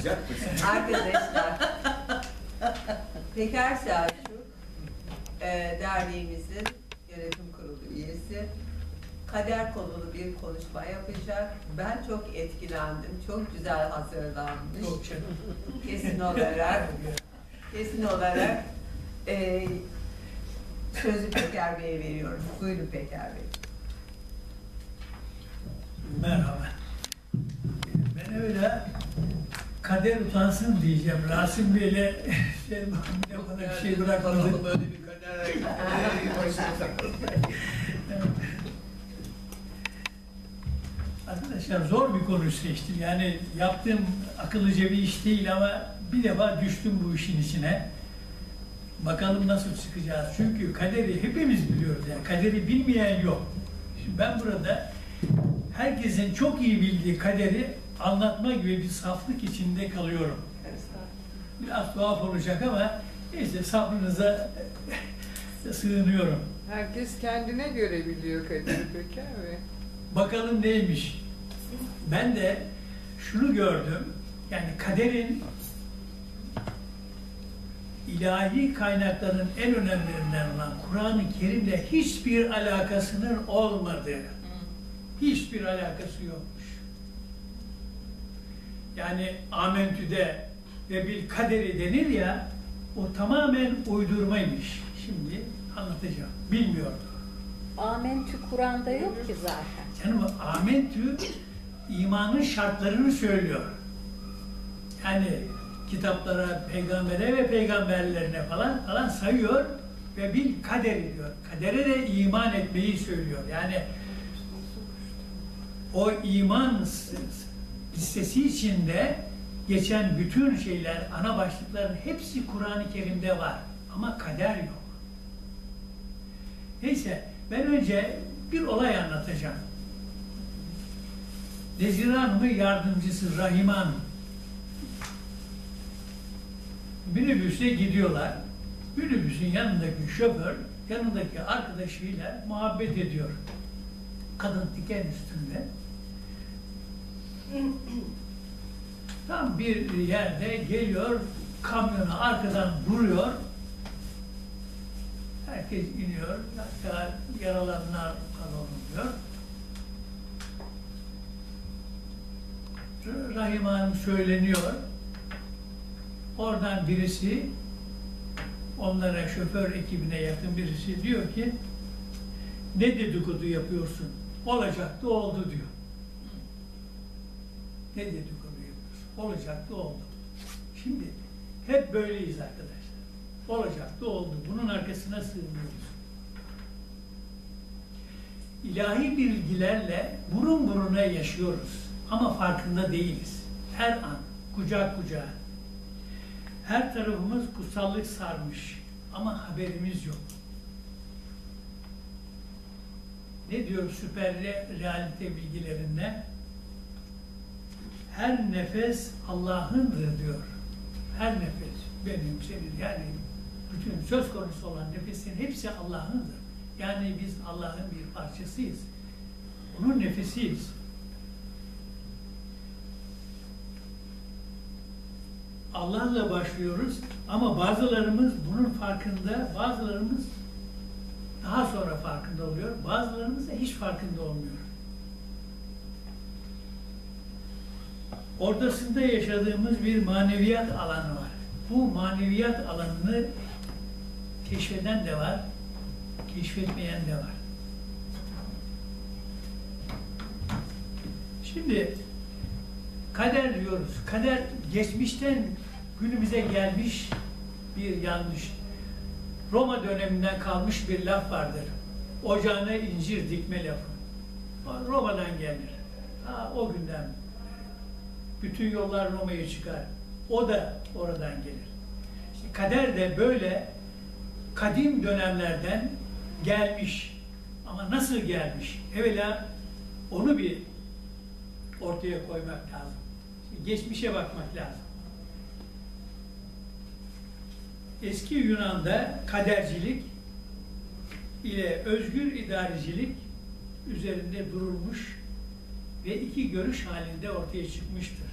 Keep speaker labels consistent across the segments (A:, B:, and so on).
A: Sıcak mısın?
B: Arkadaşlar, Peker Selçuk, e, derneğimizin yönetim kurulu üyesi. Kader konulu bir konuşma yapacak. Ben çok etkilendim. Çok güzel hazırlanmış.
C: Canım.
B: Kesin olarak, kesin olarak e, sözü Peker Bey'e veriyorum. Buyurun Peker Bey.
C: Merhaba. Ben öyle kader utansın diyeceğim. Rasim Bey'le şey, ne bana bir şey bırakmadı.
A: Böyle bir kader
C: Arkadaşlar zor bir konu seçtim. Yani yaptığım akıllıca bir iş değil ama bir defa düştüm bu işin içine. Bakalım nasıl çıkacağız. Çünkü kaderi hepimiz biliyoruz. Yani kaderi bilmeyen yok. Şimdi ben burada herkesin çok iyi bildiği kaderi anlatma gibi bir saflık içinde kalıyorum. Biraz tuhaf olacak ama neyse sabrınıza sığınıyorum.
D: Herkes kendine göre biliyor Kadir Peker ve
C: Bakalım neymiş? Ben de şunu gördüm. Yani kaderin ilahi kaynakların en önemlilerinden olan Kur'an-ı Kerim'le hiçbir alakasının olmadığı, hiçbir alakası yokmuş. Yani amentüde ve bil kaderi denir ya, o tamamen uydurmaymış. Şimdi anlatacağım. Bilmiyordum.
E: Amentü Kur'an'da yok ki zaten.
C: Canım amentü imanın şartlarını söylüyor. Yani kitaplara, peygambere ve peygamberlerine falan falan sayıyor ve bil kaderi diyor. Kadere de iman etmeyi söylüyor. Yani o iman listesi içinde geçen bütün şeyler, ana başlıkların hepsi Kur'an-ı Kerim'de var. Ama kader yok. Neyse ben önce bir olay anlatacağım. Nezire Hanım'ın yardımcısı Rahime Hanım. Minibüse gidiyorlar. Minibüsün yanındaki şoför yanındaki arkadaşıyla muhabbet ediyor. Kadın diken üstünde. Tam bir yerde geliyor, kamyonu arkadan vuruyor. Herkes iniyor, hatta yaralananlar kalınıyor. Rahim Hanım söyleniyor. Oradan birisi, onlara şoför ekibine yakın birisi diyor ki, ne dedikodu yapıyorsun? Olacaktı oldu diyor. Ne dedikodu yapıyorsun? Olacaktı oldu. Şimdi hep böyleyiz arkadaşlar. Olacaktı oldu. Bunun arkasına sığınıyoruz. İlahi bilgilerle burun buruna yaşıyoruz. Ama farkında değiliz. Her an, kucak kucağa. Her tarafımız kutsallık sarmış. Ama haberimiz yok. Ne diyor süper re- realite bilgilerinde? Her nefes Allah'ındır diyor. Her nefes benim, senin yani bütün söz konusu olan nefesin hepsi Allah'ındır. Yani biz Allah'ın bir parçasıyız. Onun nefesiyiz. Allah'la başlıyoruz ama bazılarımız bunun farkında, bazılarımız daha sonra farkında oluyor, bazılarımız da hiç farkında olmuyor. Ortasında yaşadığımız bir maneviyat alanı var. Bu maneviyat alanını keşfeden de var, keşfetmeyen de var. Şimdi kader diyoruz. Kader geçmişten günümüze gelmiş bir yanlış. Roma döneminden kalmış bir laf vardır. Ocağına incir dikme lafı. Roma'dan gelir. Ha, o günden bütün yollar Roma'ya çıkar. O da oradan gelir. İşte kader de böyle kadim dönemlerden gelmiş. Ama nasıl gelmiş? Evvela onu bir ortaya koymak lazım. Geçmişe bakmak lazım. Eski Yunan'da kadercilik ile özgür idarecilik üzerinde durulmuş ve iki görüş halinde ortaya çıkmıştır.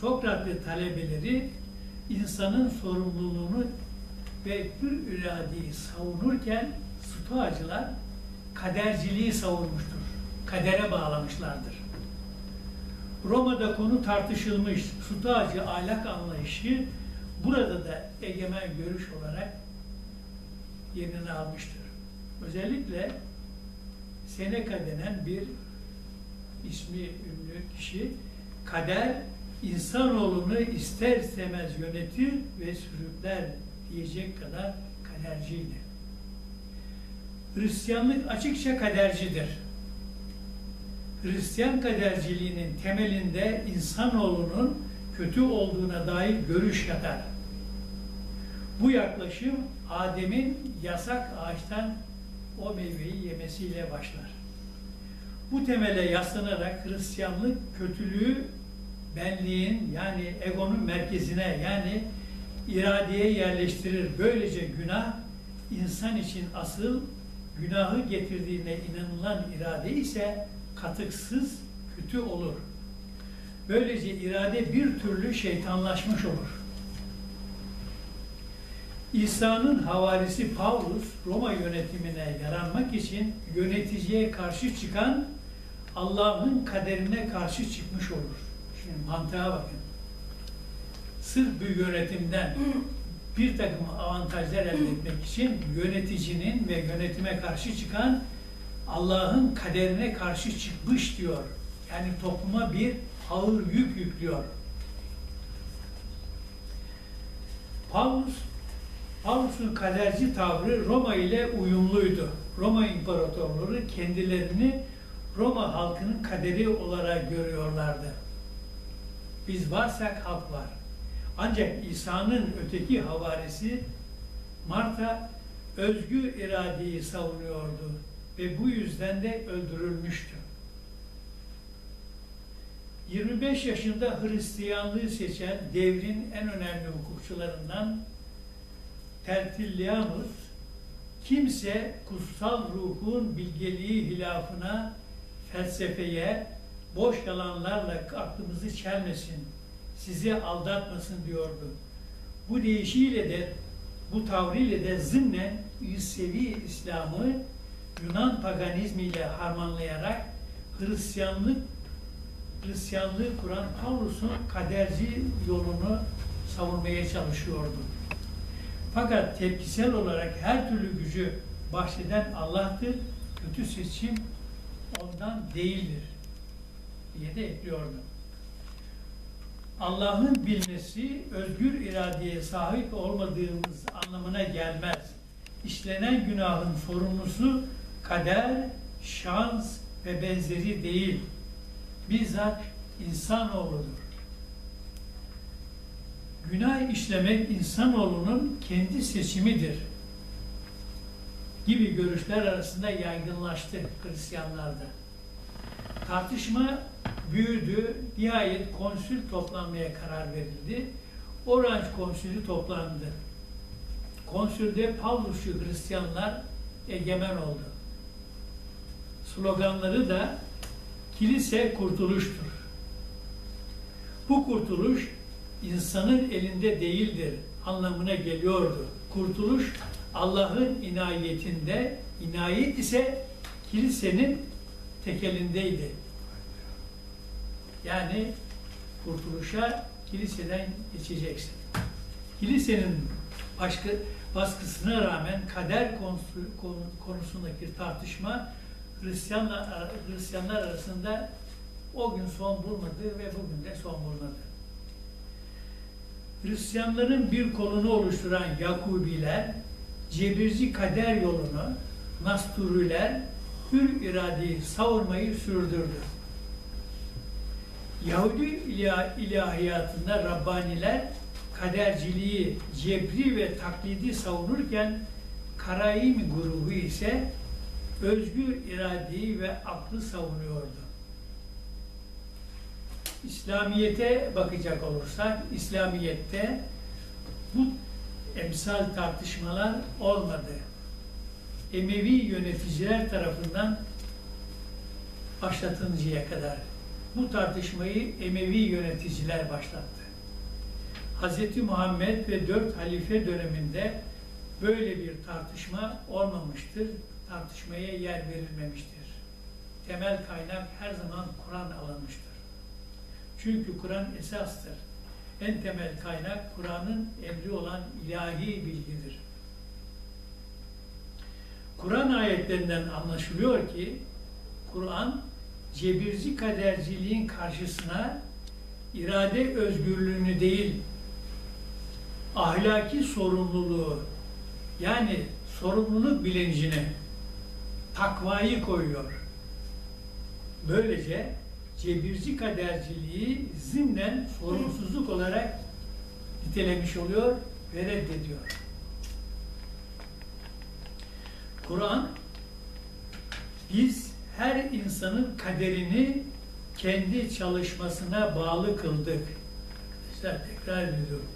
C: Sokrat ve talebeleri insanın sorumluluğunu ve hür iradeyi savunurken Stoacılar kaderciliği savunmuştur. Kadere bağlamışlardır. Roma'da konu tartışılmış Stoacı ahlak anlayışı burada da egemen görüş olarak yerini almıştır. Özellikle Seneca denen bir ismi ünlü kişi kader insanoğlunu ister istemez yönetir ve sürükler diyecek kadar kaderciydi. Hristiyanlık açıkça kadercidir. Hristiyan kaderciliğinin temelinde insanoğlunun kötü olduğuna dair görüş yatar. Bu yaklaşım Adem'in yasak ağaçtan o meyveyi yemesiyle başlar. Bu temele yaslanarak Hristiyanlık kötülüğü benliğin yani egonun merkezine yani iradeye yerleştirir. Böylece günah insan için asıl günahı getirdiğine inanılan irade ise katıksız kötü olur. Böylece irade bir türlü şeytanlaşmış olur. İsa'nın havarisi Paulus Roma yönetimine yaranmak için yöneticiye karşı çıkan Allah'ın kaderine karşı çıkmış olur. Şimdi mantığa bakın. Sırf bir yönetimden bir takım avantajlar elde etmek için yöneticinin ve yönetime karşı çıkan Allah'ın kaderine karşı çıkmış diyor. Yani topluma bir ağır yük yüklüyor. Paulus, Paulus'un kaderci tavrı Roma ile uyumluydu. Roma imparatorları kendilerini Roma halkının kaderi olarak görüyorlardı. Biz varsak halk var. Ancak İsa'nın öteki havarisi Marta özgür iradeyi savunuyordu ve bu yüzden de öldürülmüştü. 25 yaşında Hristiyanlığı seçen devrin en önemli hukukçularından Tertullianus, kimse kutsal ruhun bilgeliği hilafına, felsefeye, boş yalanlarla aklımızı çelmesin, sizi aldatmasın diyordu. Bu deyişiyle de, bu tavrıyla de zımnen İsevi İslam'ı Yunan paganizmiyle harmanlayarak Hristiyanlık Hristiyanlığı kuran Paulus'un kaderci yolunu savunmaya çalışıyordu. Fakat tepkisel olarak her türlü gücü bahşeden Allah'tır, kötü seçim ondan değildir diye de ekliyordu. Allah'ın bilmesi özgür iradeye sahip olmadığımız anlamına gelmez. İşlenen günahın sorumlusu kader, şans ve benzeri değil. Bizzat insanoğludur. Günah işlemek insanoğlunun kendi seçimidir gibi görüşler arasında yaygınlaştı Hristiyanlarda. Tartışma büyüdü, nihayet konsül toplanmaya karar verildi. Oranj konsülü toplandı. Konsülde Pavlusçu Hristiyanlar egemen oldu. Sloganları da kilise kurtuluştur. Bu kurtuluş insanın elinde değildir anlamına geliyordu. Kurtuluş Allah'ın inayetinde, inayet ise kilisenin tekelindeydi. Yani kurtuluşa kiliseden geçeceksin. Kilisenin başka baskısına rağmen kader konusu, konusundaki tartışma Hristiyanlar, Hristiyanlar arasında o gün son bulmadı ve bugün de son bulmadı. Hristiyanların bir kolunu oluşturan Yakubiler, cebirci kader yolunu, Nasturiler, hür iradeyi savunmayı sürdürdü. Yahudi ilahiyatında Rabbaniler kaderciliği, cebri ve taklidi savunurken Karaim grubu ise özgür iradeyi ve aklı savunuyordu. İslamiyete bakacak olursak, İslamiyette bu emsal tartışmalar olmadı. Emevi yöneticiler tarafından başlatılıncaya kadar Bu tartışmayı Emevi yöneticiler başlattı. Hz. Muhammed ve dört halife döneminde böyle bir tartışma olmamıştır. Tartışmaya yer verilmemiştir. Temel kaynak her zaman Kur'an alınmıştır. Çünkü Kur'an esastır. En temel kaynak Kur'an'ın emri olan ilahi bilgidir. Kur'an ayetlerinden anlaşılıyor ki Kur'an cebirci kaderciliğin karşısına irade özgürlüğünü değil ahlaki sorumluluğu yani sorumluluk bilincini takvayı koyuyor. Böylece cebirci kaderciliği zimnen sorumsuzluk olarak nitelemiş oluyor ve reddediyor. Kur'an biz her insanın kaderini kendi çalışmasına bağlı kıldık. İşte tekrar ediyorum.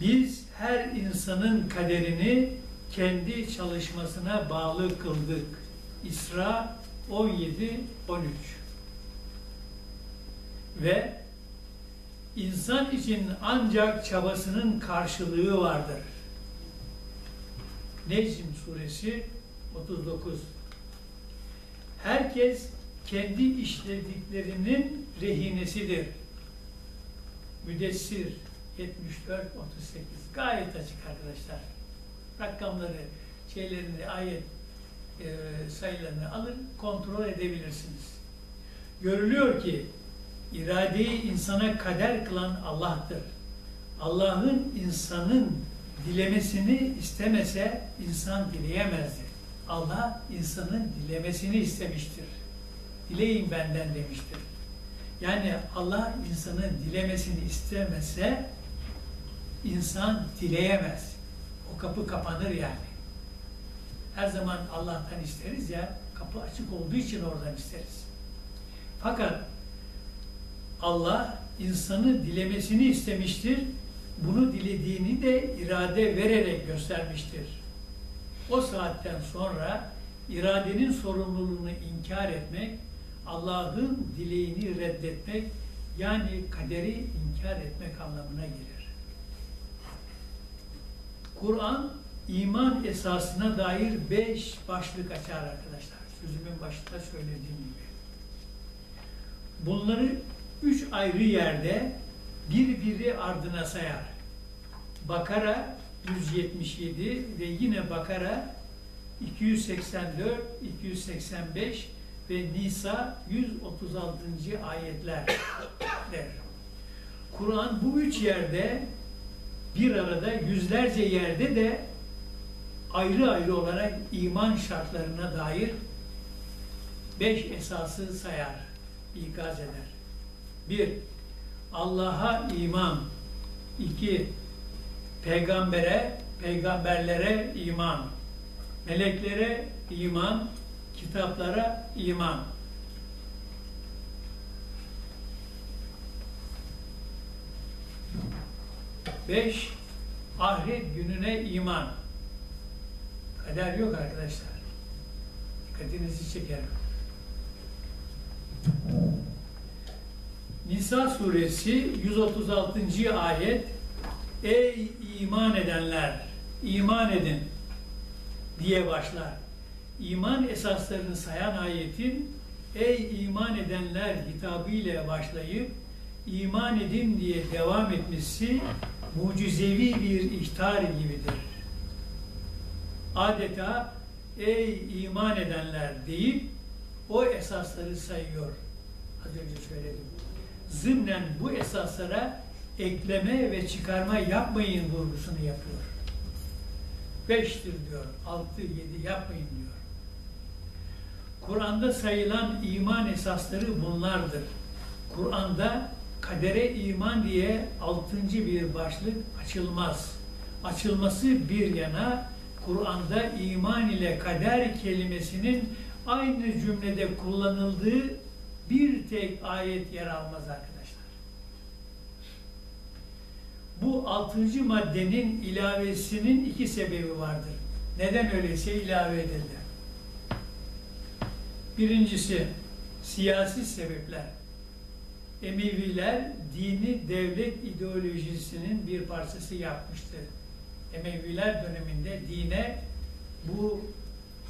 C: Biz her insanın kaderini kendi çalışmasına bağlı kıldık. İsra 17 13 ve insan için ancak çabasının karşılığı vardır. Necm suresi 39 Herkes kendi işlediklerinin rehinesidir. Müdessir 74 38 gayet açık arkadaşlar. Rakamları, şeylerini, ayet e, sayılarını alın, kontrol edebilirsiniz. Görülüyor ki iradeyi insana kader kılan Allah'tır. Allah'ın insanın dilemesini istemese insan dileyemezdi. Allah insanın dilemesini istemiştir. Dileyin benden demiştir. Yani Allah insanın dilemesini istemese insan dileyemez. O kapı kapanır yani. Her zaman Allah'tan isteriz ya, kapı açık olduğu için oradan isteriz. Fakat Allah insanı dilemesini istemiştir. Bunu dilediğini de irade vererek göstermiştir. O saatten sonra iradenin sorumluluğunu inkar etmek, Allah'ın dileğini reddetmek, yani kaderi inkar etmek anlamına gelir. Kur'an iman esasına dair beş başlık açar arkadaşlar. Sözümün başında söylediğim gibi. Bunları üç ayrı yerde birbiri ardına sayar. Bakara 177 ve yine Bakara 284, 285 ve Nisa 136. ayetler der. Kur'an bu üç yerde bir arada yüzlerce yerde de ayrı ayrı olarak iman şartlarına dair beş esası sayar, ikaz eder. Bir, Allah'a iman. İki, peygambere, peygamberlere iman. Meleklere iman, kitaplara iman. Beş, ahiret gününe iman. Kader yok arkadaşlar. Dikkatinizi çekerim. Nisa suresi 136. ayet Ey iman edenler, iman edin diye başlar. İman esaslarını sayan ayetin Ey iman edenler hitabıyla başlayıp iman edin diye devam etmesi mucizevi bir ihtar gibidir. Adeta ey iman edenler deyip o esasları sayıyor. Az önce söyledim. Zımnen bu esaslara ekleme ve çıkarma yapmayın vurgusunu yapıyor. Beştir diyor, altı, yedi yapmayın diyor. Kur'an'da sayılan iman esasları bunlardır. Kur'an'da kadere iman diye altıncı bir başlık açılmaz. Açılması bir yana Kur'an'da iman ile kader kelimesinin aynı cümlede kullanıldığı bir tek ayet yer almaz arkadaşlar. Bu altıncı maddenin ilavesinin iki sebebi vardır. Neden öyleyse ilave edildi? Birincisi, Siyasi sebepler. Emeviler dini devlet ideolojisinin bir parçası yapmıştı. Emeviler döneminde dine bu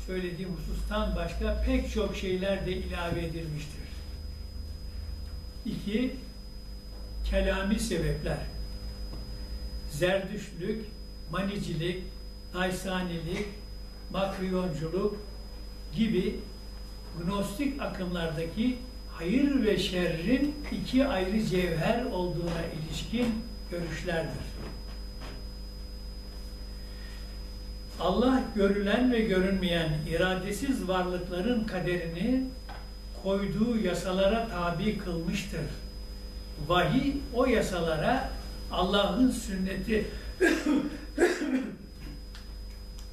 C: söylediğim husustan başka pek çok şeyler de ilave edilmiştir. İki, kelami sebepler. Zerdüştlük, manicilik, naysanilik, makriyonculuk gibi gnostik akımlardaki hayır ve şerrin iki ayrı cevher olduğuna ilişkin görüşlerdir. Allah görülen ve görünmeyen iradesiz varlıkların kaderini koyduğu yasalara tabi kılmıştır. Vahiy o yasalara Allah'ın sünneti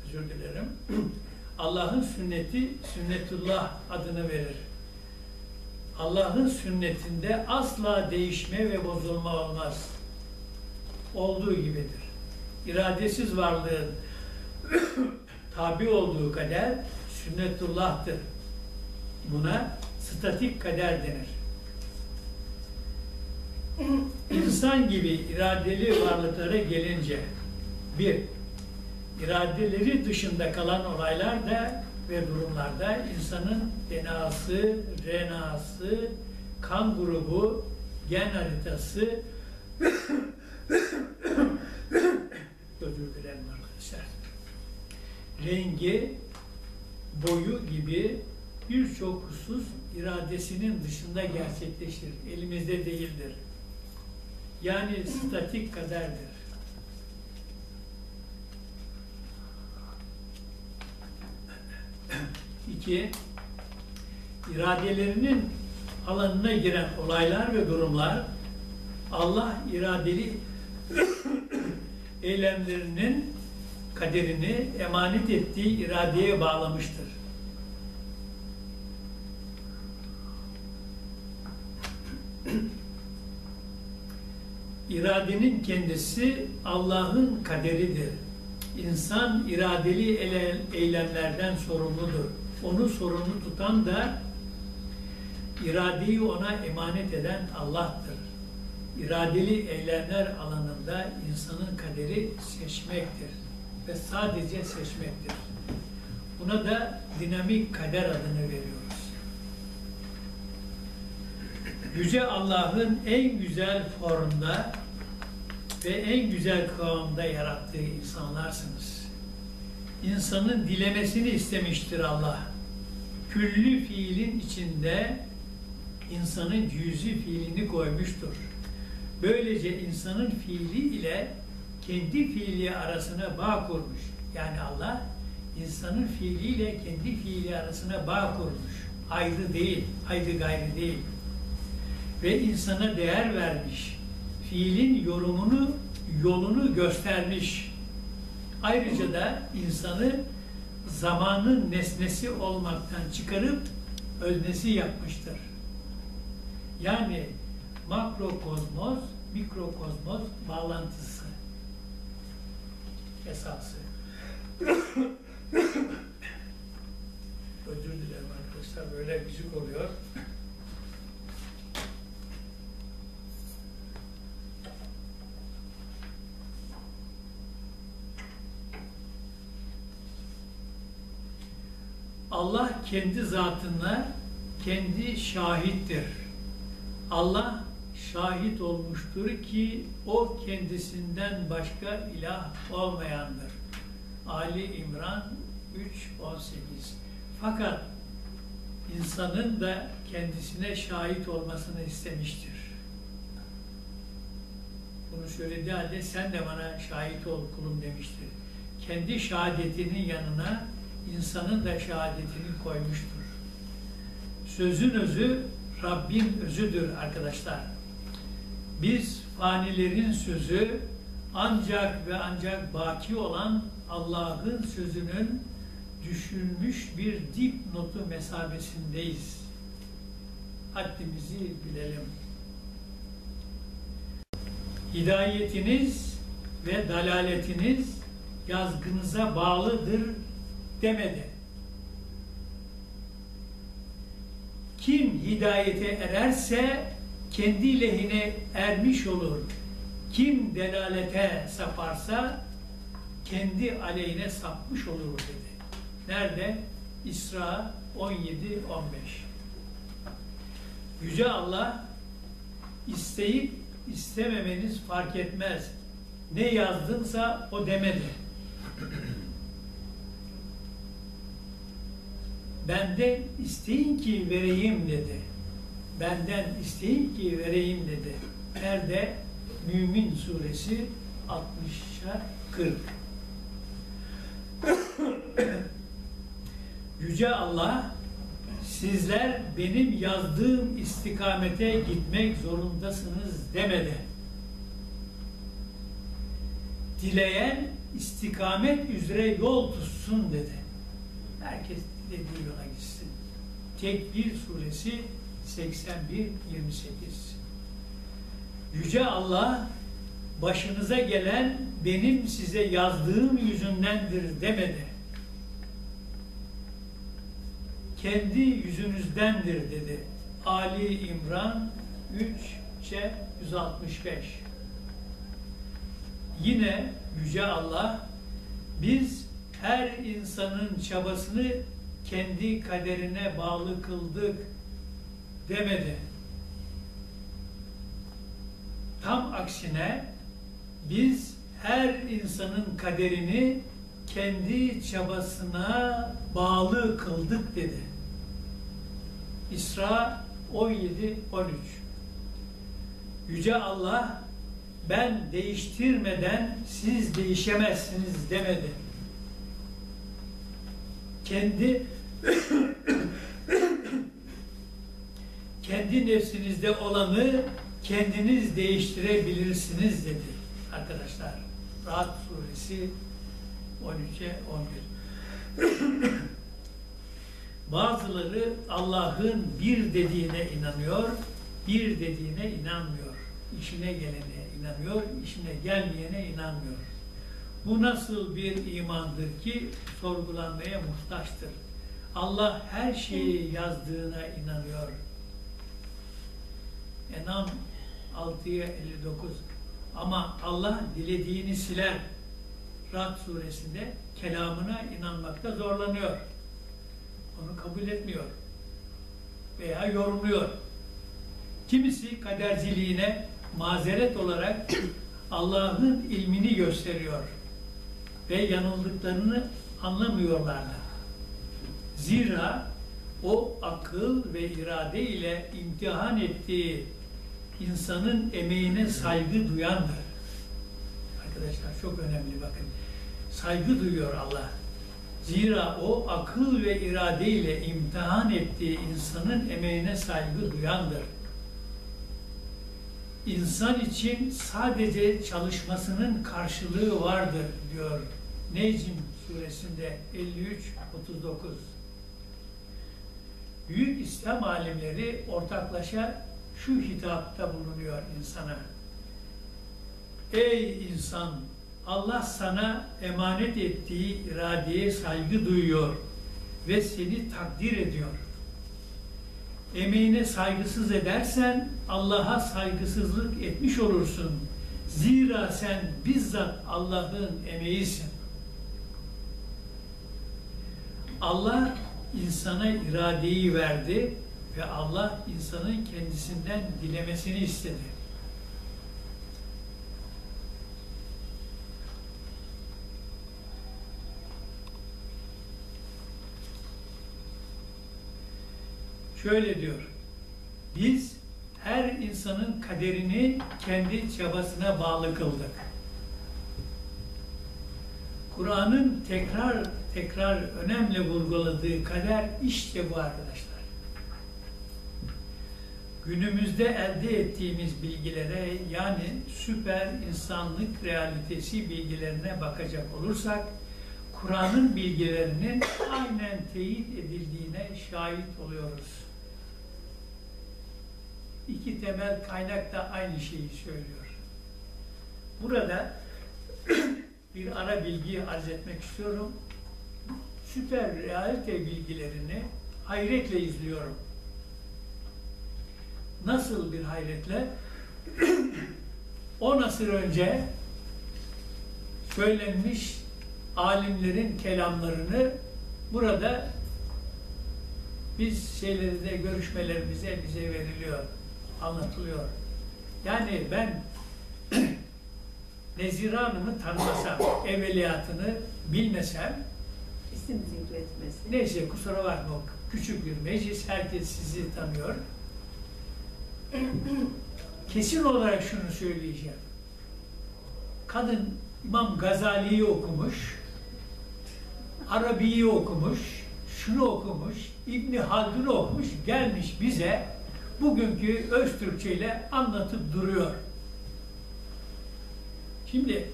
C: özür dilerim. Allah'ın sünneti sünnetullah adını verir. Allah'ın sünnetinde asla değişme ve bozulma olmaz. Olduğu gibidir. İradesiz varlığın tabi olduğu kader sünnetullah'tır. Buna statik kader denir. İnsan gibi iradeli varlıklara gelince bir, iradeleri dışında kalan olaylarda ve durumlarda insanın DNA'sı, RNA'sı, kan grubu, gen haritası özür dilerim arkadaşlar rengi, boyu gibi birçok husus iradesinin dışında gerçekleşir. Elimizde değildir. Yani statik kaderdir. İki, iradelerinin alanına giren olaylar ve durumlar Allah iradeli eylemlerinin kaderini emanet ettiği iradeye bağlamıştır. İradenin kendisi Allah'ın kaderidir. İnsan iradeli eylemlerden sorumludur. Onu sorumlu tutan da iradeyi ona emanet eden Allah'tır. İradeli eylemler alanında insanın kaderi seçmektir ve sadece seçmektir. Buna da dinamik kader adını veriyoruz. Yüce Allah'ın en güzel formda ve en güzel kıvamda yarattığı insanlarsınız. İnsanın dilemesini istemiştir Allah. Küllü fiilin içinde insanın cüzi fiilini koymuştur. Böylece insanın fiili ile kendi fiili arasına bağ kurmuş. Yani Allah insanın fiiliyle kendi fiili arasına bağ kurmuş. Ayrı değil, ayrı gayrı değil. Ve insana değer vermiş. Fiilin yorumunu, yolunu göstermiş. Ayrıca da insanı zamanın nesnesi olmaktan çıkarıp öznesi yapmıştır. Yani makrokozmos, mikrokozmos bağlantısı esası. Özür dilerim arkadaşlar böyle müzik oluyor. Allah kendi zatına kendi şahittir. Allah şahit olmuştur ki o kendisinden başka ilah olmayandır. Ali İmran 3.18 Fakat insanın da kendisine şahit olmasını istemiştir. Bunu söylediği halde sen de bana şahit ol kulum demiştir. Kendi şehadetinin yanına insanın da şehadetini koymuştur. Sözün özü Rabbin özüdür arkadaşlar. Biz fanilerin sözü ancak ve ancak baki olan Allah'ın sözünün düşünmüş bir dip notu mesabesindeyiz. Haddimizi bilelim. Hidayetiniz ve dalaletiniz yazgınıza bağlıdır demedi. Kim hidayete ererse kendi lehine ermiş olur. Kim delalete saparsa kendi aleyhine sapmış olur dedi. Nerede? İsra 17-15 Yüce Allah isteyip istememeniz fark etmez. Ne yazdınsa o demedi. Benden isteyin ki vereyim dedi. Benden isteyin ki vereyim dedi. Nerede? Mümin suresi 60'a 40. Yüce Allah sizler benim yazdığım istikamete gitmek zorundasınız demedi. Dileyen istikamet üzere yol tutsun dedi. Herkes dilediği yola gitsin. Tekbir suresi 81-28 Yüce Allah başınıza gelen benim size yazdığım yüzündendir demedi. Kendi yüzünüzdendir dedi. Ali İmran 3 C 165 Yine Yüce Allah biz her insanın çabasını kendi kaderine bağlı kıldık demedi. Tam aksine biz her insanın kaderini kendi çabasına bağlı kıldık dedi. İsra 17 13 Yüce Allah ben değiştirmeden siz değişemezsiniz demedi. Kendi kendi nefsinizde olanı kendiniz değiştirebilirsiniz dedi arkadaşlar. Rahat suresi 13'e 11. Bazıları Allah'ın bir dediğine inanıyor, bir dediğine inanmıyor. İşine gelene inanıyor, işine gelmeyene inanmıyor. Bu nasıl bir imandır ki sorgulanmaya muhtaçtır. Allah her şeyi yazdığına inanıyor. Enam 6'ya 59 ama Allah dilediğini siler. Rad suresinde kelamına inanmakta zorlanıyor. Onu kabul etmiyor. Veya yorumluyor. Kimisi kaderciliğine mazeret olarak Allah'ın ilmini gösteriyor. Ve yanıldıklarını anlamıyorlardı. Zira o akıl ve irade ile imtihan ettiği insanın emeğine saygı duyandır. Arkadaşlar çok önemli bakın. Saygı duyuyor Allah. Zira o akıl ve irade ile imtihan ettiği insanın emeğine saygı duyandır. İnsan için sadece çalışmasının karşılığı vardır diyor Necm suresinde 53-39. Büyük İslam alimleri ortaklaşa şu hitapta bulunuyor insana. Ey insan! Allah sana emanet ettiği iradeye saygı duyuyor ve seni takdir ediyor. Emeğine saygısız edersen Allah'a saygısızlık etmiş olursun. Zira sen bizzat Allah'ın emeğisin. Allah insana iradeyi verdi ve Allah insanın kendisinden dilemesini istedi. Şöyle diyor. Biz her insanın kaderini kendi çabasına bağlı kıldık. Kur'an'ın tekrar tekrar önemli vurguladığı kader işte bu arkadaşlar. Günümüzde elde ettiğimiz bilgilere yani süper insanlık realitesi bilgilerine bakacak olursak Kur'an'ın bilgilerinin aynen teyit edildiğine şahit oluyoruz. İki temel kaynak da aynı şeyi söylüyor. Burada bir ara bilgi arz etmek istiyorum. Süper realite bilgilerini hayretle izliyorum. nasıl bir hayretle 10 asır önce söylenmiş alimlerin kelamlarını burada biz şeylerinde görüşmelerimizde bize veriliyor, anlatılıyor. Yani ben Nezire Hanım'ı tanımasam, evveliyatını bilmesem,
B: İsim zikretmesi.
C: neyse kusura bakma küçük bir meclis, herkes sizi tanıyor. Kesin olarak şunu söyleyeceğim. Kadın İmam Gazali'yi okumuş, Arabi'yi okumuş, şunu okumuş, İbni Haldun'u okumuş, gelmiş bize bugünkü öz Türkçe ile anlatıp duruyor. Şimdi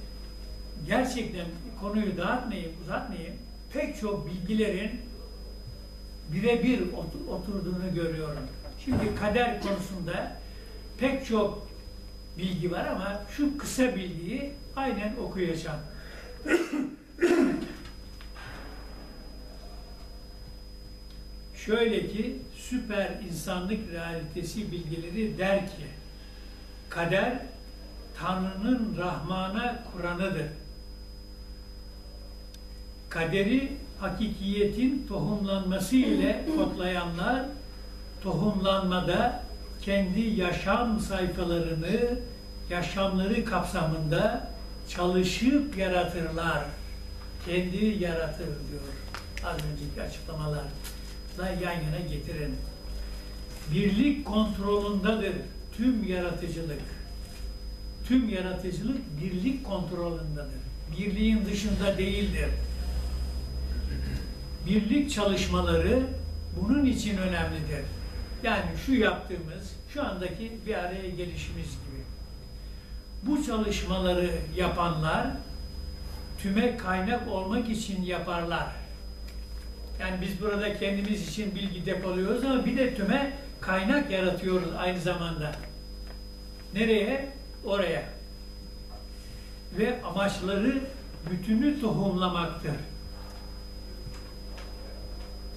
C: gerçekten konuyu dağıtmayayım, uzatmayayım. Pek çok bilgilerin birebir otu- oturduğunu görüyorum. Şimdi kader konusunda pek çok bilgi var ama şu kısa bilgiyi aynen okuyacağım. Şöyle ki süper insanlık realitesi bilgileri der ki kader Tanrı'nın Rahman'a Kur'an'ıdır. Kaderi hakikiyetin tohumlanması ile kodlayanlar tohumlanmada kendi yaşam sayfalarını yaşamları kapsamında çalışıp yaratırlar. Kendi yaratır diyor. Az önceki açıklamalarla yan yana getirin. Birlik kontrolündedir tüm yaratıcılık. Tüm yaratıcılık birlik kontrolündedir. Birliğin dışında değildir. Birlik çalışmaları bunun için önemlidir. Yani şu yaptığımız, şu andaki bir araya gelişimiz gibi. Bu çalışmaları yapanlar tüme kaynak olmak için yaparlar. Yani biz burada kendimiz için bilgi depoluyoruz ama bir de tüme kaynak yaratıyoruz aynı zamanda. Nereye? Oraya. Ve amaçları bütünü tohumlamaktır.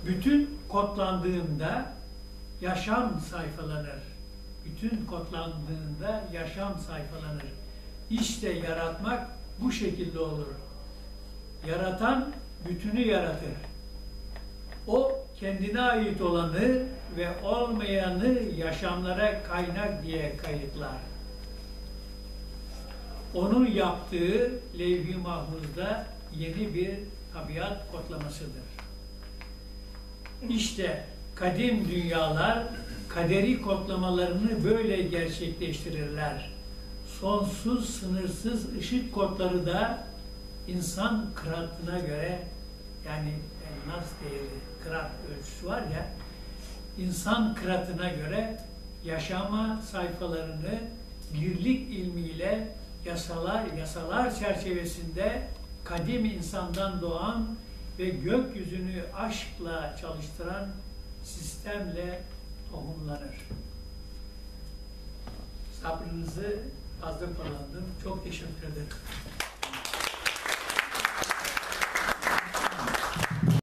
C: Bütün kodlandığında yaşam sayfalanır. Bütün kodlandığında yaşam sayfalanır. İşte yaratmak bu şekilde olur. Yaratan bütünü yaratır. O kendine ait olanı ve olmayanı yaşamlara kaynak diye kayıtlar. Onun yaptığı levh-i mahfuzda yeni bir tabiat kodlamasıdır. İşte kadim dünyalar kaderi kodlamalarını böyle gerçekleştirirler. Sonsuz, sınırsız ışık kodları da insan kıratına göre yani nas değeri, kırat ölçüsü var ya, insan kıratına göre yaşama sayfalarını birlik ilmiyle yasalar, yasalar çerçevesinde kadim insandan doğan ve gökyüzünü aşkla çalıştıran sistemle tohumlanır. Sabrınızı fazla kullandım. Çok teşekkür ederim.